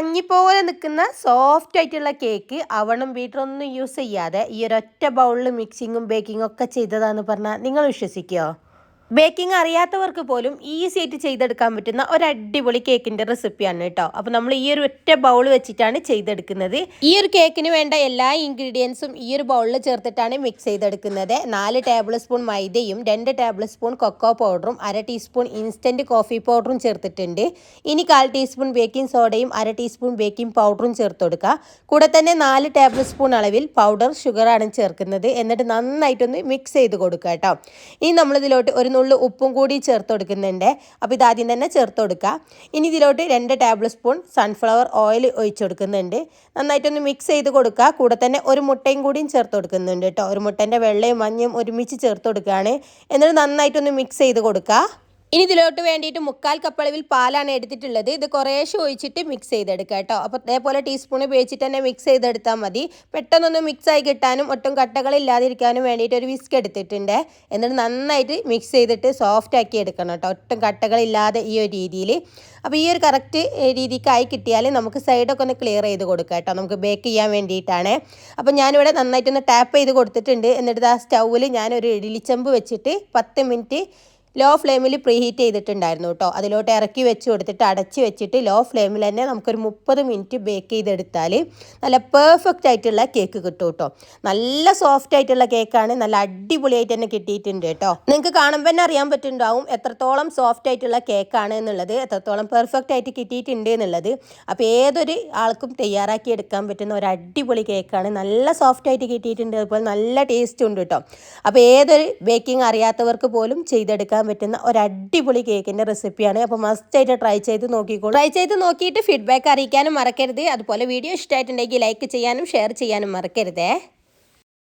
പഞ്ഞി പോലെ നിൽക്കുന്ന സോഫ്റ്റ് ആയിട്ടുള്ള കേക്ക് അവണും ബീറ്ററൊന്നും യൂസ് ചെയ്യാതെ ഈ ഒരൊറ്റ ബൗളിൽ മിക്സിങ്ങും ബേക്കിങ്ങും ഒക്കെ ചെയ്തതാന്ന് പറഞ്ഞാൽ നിങ്ങൾ വിശ്വസിക്കുമോ ബേക്കിംഗ് അറിയാത്തവർക്ക് പോലും ഈസി ആയിട്ട് ചെയ്തെടുക്കാൻ പറ്റുന്ന ഒരു അടിപൊളി കേക്കിന്റെ റെസിപ്പിയാണ് കേട്ടോ. അപ്പോൾ നമ്മൾ ഈ ഒരു ഒറ്റ ബൗൾ വെച്ചിട്ടാണ് ചെയ്തെടുക്കുന്നത്. ഈ ഒരു കേക്കിന് വേണ്ട എല്ലാ ഇൻഗ്രീഡിയൻസും ഈ ഒരു ബൗളിൽ ചേർത്തിട്ടാണ് മിക്സ് ചെയ്തെടുക്കുന്നത്. നാല് ടേബിൾ സ്പൂൺ മൈദയും രണ്ട് ടേബിൾ സ്പൂൺ കൊക്കോ പൗഡറും അര ടീസ്പൂൺ ഇൻസ്റ്റന്റ് കോഫി പൗഡറും ചേർത്തിട്ടുണ്ട്. ഇനി കാൽ ടീസ്പൂൺ ബേക്കിംഗ് സോഡയും അര ടീസ്പൂൺ ബേക്കിംഗ് പൗഡറും ചേർത്ത് കൊടുക്കുക. കൂടെ തന്നെ നാല് ടേബിൾ സ്പൂൺ അളവിൽ പൗഡർ ഷുഗറാണ് ചേർക്കുന്നത്. എന്നിട്ട് നന്നായിട്ടൊന്ന് മിക്സ് ചെയ്ത് കൊടുക്കുക കേട്ടോ. ഇനി നമ്മളിതിലോട്ട് ഒരു നുള്ളു ഉപ്പും കൂടി ചേർത്ത് കൊടുക്കുന്നുണ്ട്. അപ്പോൾ ഇതാദ്യം തന്നെ ചേർത്ത് കൊടുക്കുക ഇനി ഇതിലോട്ട് രണ്ട് ടേബിൾ സ്പൂൺ സൺഫ്ലവർ ഓയിൽ ഒഴിച്ച് കൊടുക്കുന്നുണ്ട്. നന്നായിട്ടൊന്ന് മിക്സ് ചെയ്ത് കൊടുക്കുക. കൂടെ തന്നെ ഒരു മുട്ടയും കൂടിയും ചേർത്ത് കൊടുക്കുന്നുണ്ട് കേട്ടോ. ഒരു മുട്ടേന്റെ വെള്ളയും മഞ്ഞയും ഒരുമിച്ച് ചേർത്ത് കൊടുക്കുകയാണ്. എന്നിട്ട് നന്നായിട്ടൊന്ന് മിക്സ് ചെയ്ത് കൊടുക്കുക. ഇനി ഇതിലോട്ട് വേണ്ടിയിട്ട് മുക്കാൽ കപ്പളവിൽ പാലാണ് എടുത്തിട്ടുള്ളത്. ഇത് കുറേശ്ശെ ഒഴിച്ചിട്ട് മിക്സ് ചെയ്തെടുക്കുക കേട്ടോ. അപ്പോൾ അതേപോലെ ടീസ്പൂൺ ഉപയോഗിച്ചിട്ട് തന്നെ മിക്സ് ചെയ്തെടുത്താൽ മതി. പെട്ടെന്നൊന്ന് മിക്സ് ആയി കിട്ടാനും ഒട്ടും കട്ടകളില്ലാതിരിക്കാനും വേണ്ടിയിട്ട് ഒരു വിസ്ക് എടുത്തിട്ടുണ്ട്. എന്നിട്ട് നന്നായിട്ട് മിക്സ് ചെയ്തിട്ട് സോഫ്റ്റ് ആക്കി എടുക്കണം കേട്ടോ. ഒട്ടും കട്ടകളില്ലാതെ ഈ ഒരു രീതിയിൽ അപ്പോൾ ഈ ഒരു കറക്റ്റ് രീതിക്കായി കിട്ടിയാൽ നമുക്ക് സൈഡൊക്കെ ഒന്ന് ക്ലിയർ ചെയ്ത് കൊടുക്കാം കേട്ടോ. നമുക്ക് ബേക്ക് ചെയ്യാൻ വേണ്ടിയിട്ടാണ്. അപ്പോൾ ഞാനിവിടെ നന്നായിട്ടൊന്ന് ടാപ്പ് ചെയ്ത് കൊടുത്തിട്ടുണ്ട്. എന്നിട്ട് ആ സ്റ്റൗവിൽ ഞാനൊരു ഇഡലിച്ചമ്പ് വെച്ചിട്ട് പത്ത് മിനിറ്റ് ലോ ഫ്ലെയിമിൽ പ്രീഹീറ്റ് ചെയ്തിട്ടുണ്ടായിരുന്നു കേട്ടോ. അതിലോട്ട് ഇറക്കി വെച്ച് കൊടുത്തിട്ട് അടച്ച് വെച്ചിട്ട് ലോ ഫ്ലെയിമിൽ തന്നെ നമുക്കൊരു മുപ്പത് മിനിറ്റ് ബേക്ക് ചെയ്തെടുത്താൽ നല്ല പെർഫെക്റ്റ് ആയിട്ടുള്ള കേക്ക് കിട്ടും കേട്ടോ. നല്ല സോഫ്റ്റ് ആയിട്ടുള്ള കേക്കാണ്. നല്ല അടിപൊളിയായിട്ട് തന്നെ കിട്ടിയിട്ടുണ്ട് കേട്ടോ. നിങ്ങൾക്ക് കാണുമ്പോൾ തന്നെ അറിയാൻ പറ്റുന്നുണ്ടാവും എത്രത്തോളം സോഫ്റ്റ് ആയിട്ടുള്ള കേക്കാണ് എന്നുള്ളത് എത്രത്തോളം പെർഫെക്റ്റ് ആയിട്ട് കിട്ടിയിട്ടുണ്ട് എന്നുള്ളത്. അപ്പോൾ ഏതൊരു ആൾക്കും തയ്യാറാക്കി എടുക്കാൻ പറ്റുന്ന ഒരു അടിപൊളി കേക്കാണ്. നല്ല സോഫ്റ്റ് ആയിട്ട് കിട്ടിയിട്ടുണ്ട്. അതുപോലെ നല്ല ടേസ്റ്റ് ഉണ്ട് കേട്ടോ. അപ്പോൾ ഏതൊരു ബേക്കിംഗ് അറിയാത്തവർക്ക് പോലും ചെയ്തെടുക്കാൻ പറ്റുന്ന ഒരു അടിപൊളി കേക്കിന്റെ റെസിപ്പിയാണ്. അപ്പോൾ മസ്റ്റായിട്ട് ട്രൈ ചെയ്ത് നോക്കിക്കോളൂ. ട്രൈ ചെയ്ത് നോക്കിയിട്ട് ഫീഡ്ബാക്ക് അറിയിക്കാനും മറക്കരുത്. അതുപോലെ വീഡിയോ ഇഷ്ടമായിട്ടുണ്ടെങ്കിൽ ലൈക്ക് ചെയ്യാനും ഷെയർ ചെയ്യാനും മറക്കരുതേ.